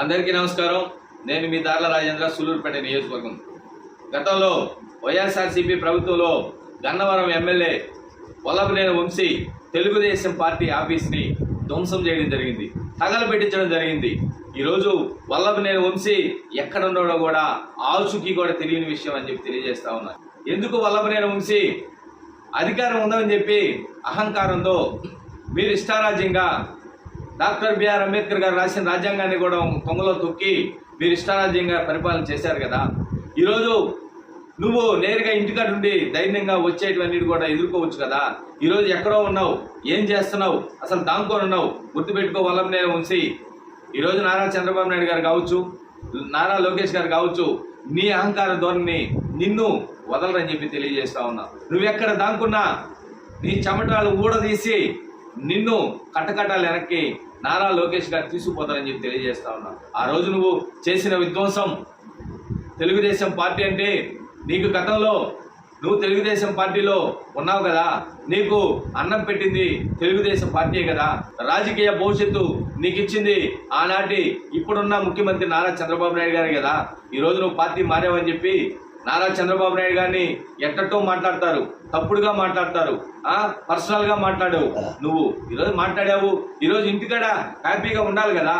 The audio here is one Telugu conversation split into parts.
అందరికీ నమస్కారం. నేను మీ దార్ల రాజేంద్ర సులూరుపేట నియోజకవర్గం. గతంలో వైఎస్ఆర్సీపీ ప్రభుత్వంలో గన్నవరం ఎమ్మెల్యే వల్లభనేని వంశీ తెలుగుదేశం పార్టీ ఆఫీస్ని ధ్వంసం చేయడం జరిగింది. తగలబెట్టించడం జరిగింది. ఈరోజు వల్లభనేని వంశీ ఎక్కడ ఉన్నాడో కూడా ఆచూకీ కూడా తెలియని విషయం అని చెప్పి తెలియజేస్తా ఉన్నా. ఎందుకు వల్లభనేని వంశీ అధికారం ఉందని చెప్పి అహంకారంతో మీరు ఇష్టారాజ్యంగా డాక్టర్ బిఆర్ అంబేద్కర్ గారు రాసిన రాజ్యాంగాన్ని కూడా కొంగలో తొక్కి మీరు ఇష్టారాజ్యంగా పరిపాలన చేశారు కదా. ఈరోజు నువ్వు నేరుగా ఇంటికాడ నుండి ధైర్యంగా వచ్చేటివన్నీ కూడా ఎదుర్కోవచ్చు కదా. ఈరోజు ఎక్కడో ఉన్నావు ఏం చేస్తున్నావు అసలు దాంకొని ఉన్నావు గుర్తుపెట్టుకో నేను ఉంచి ఈరోజు నారా చంద్రబాబు నాయుడు గారు కావచ్చు నారా లోకేష్ గారు కావచ్చు నీ అహంకార ధోరణిని నిన్ను వదలరని చెప్పి తెలియజేస్తా ఉన్నా. నువ్వెక్కడ దాంకున్నా నీ చెమటాలు ఊడదీసి నిన్ను కట్టకట్టాలు వెనక్కి నారా లోకేష్ గారు తీసుకుపోతారని చెప్పి తెలియజేస్తా ఉన్నా. ఆ రోజు నువ్వు చేసిన విధ్వంసం తెలుగుదేశం పార్టీ అంటే నీకు గతంలో నువ్వు తెలుగుదేశం పార్టీలో ఉన్నావు కదా నీకు అన్నం పెట్టింది తెలుగుదేశం పార్టీయే కదా రాజకీయ భవిష్యత్తు నీకు ఇచ్చింది ఆనాటి ఇప్పుడున్న ముఖ్యమంత్రి నారా చంద్రబాబు నాయుడు గారు కదా ఈ రోజు నువ్వు పార్టీ మారావని చెప్పి నారా చంద్రబాబు నాయుడు గారిని ఎట్టట్టో మాట్లాడతారు తప్పుడుగా మాట్లాడతారు ఆ పర్సనల్గా మాట్లాడావు నువ్వు ఈరోజు మాట్లాడావు ఈరోజు ఇంటికాడ హ్యాపీగా ఉండాలి కదా.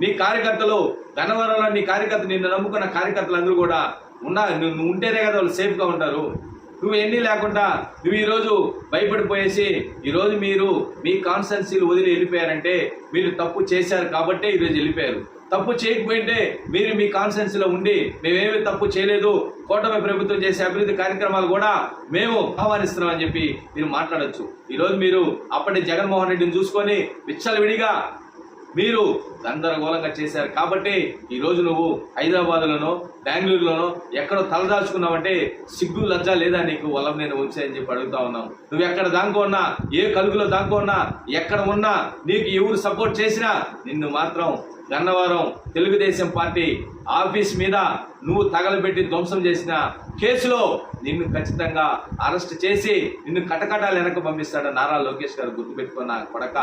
నీ కార్యకర్తలు గన్నవరంలో నీ కార్యకర్త నిన్ను నమ్ముకున్న కార్యకర్తలు అందరూ కూడా ఉన్నా నువ్వు నువ్వు ఉంటేనే కదా వాళ్ళు సేఫ్గా ఉంటారు. నువ్వు ఎన్ని లేకుండా నువ్వు ఈరోజు భయపడిపోయేసి ఈరోజు మీరు మీ కాన్స్టెన్సీలు వదిలి వెళ్ళిపోయారంటే మీరు తప్పు చేశారు కాబట్టే ఈరోజు వెళ్ళిపోయారు. తప్పు చేయకపోయింటే మీరు మీ కాన్స్టెన్సీలో ఉండి మేమేమి తప్పు చేయలేదు కూటమి ప్రభుత్వం చేసే అభివృద్ధి కార్యక్రమాలు కూడా మేము ఆహ్వానిస్తున్నామని చెప్పి మీరు మాట్లాడొచ్చు. ఈరోజు మీరు అప్పటి జగన్మోహన్ రెడ్డిని చూసుకొని విచ్చలవిడిగా మీరు గందరగోళంగా చేశారు. కాబట్టి ఈ రోజు నువ్వు హైదరాబాద్లోనో బెంగళూరులోనో ఎక్కడో తలదాచుకున్నావంటే సిగ్గు లజ్జ లేదా నీకు వలం నేను ఉంచాయని చెప్పి అడుగుతా ఉన్నావు నువ్వు ఎక్కడ దాంకున్నా ఏ కలుగులో దాంకున్నా ఎక్కడ ఉన్నా నీకు ఎవరు సపోర్ట్ చేసినా నిన్ను మాత్రం గన్నవరం తెలుగుదేశం పార్టీ ఆఫీస్ మీద నువ్వు తగలబెట్టి ధ్వంసం చేసిన కేసులో నిన్ను ఖచ్చితంగా అరెస్ట్ చేసి నిన్ను కటకటాలు వెనక పంపిస్తాడు నారా లోకేష్ గారు గుర్తుపెట్టుకున్న కొడక.